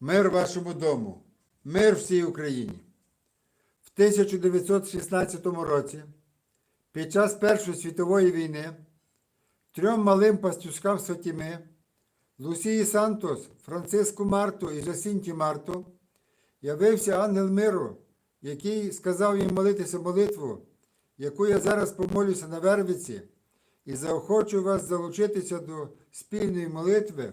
Мир вашому дому, мир всій Україні. В 1916 році, під час Першої світової війни, трьом малим пастушкам з Лусії Сантос, Франциску Марту і Жасінті Марту, явився ангел миру, який сказав їм молитися молитву, яку я зараз помолюся на Вервиці, і заохочу вас залучитися до спільної молитви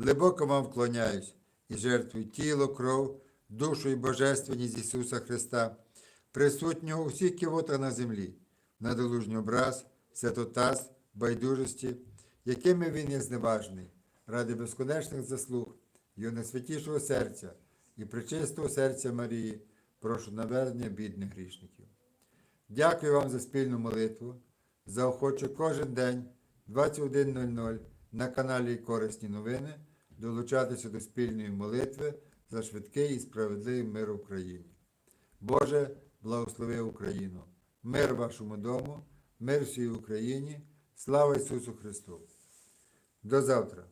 глибоко вам вклоняюсь і жертвую тіло, кров, душу і божественність Ісуса Христа, присутнього у всіх кивотах на землі, надолужній образ, святотаз, байдужості, якими він є зневажний, ради безконечних заслуг, його найсвятішого серця і причистого серця Марії, прошу навернення бідних грішників. Дякую вам за спільну молитву. Заохочу кожен день 21.00 на каналі Корисні новини долучатися до спільної молитви за швидкий і справедливий мир в Україні. Боже, благослови Україну! Мир вашому дому, мир всій Україні, слава Ісусу Христу! До завтра!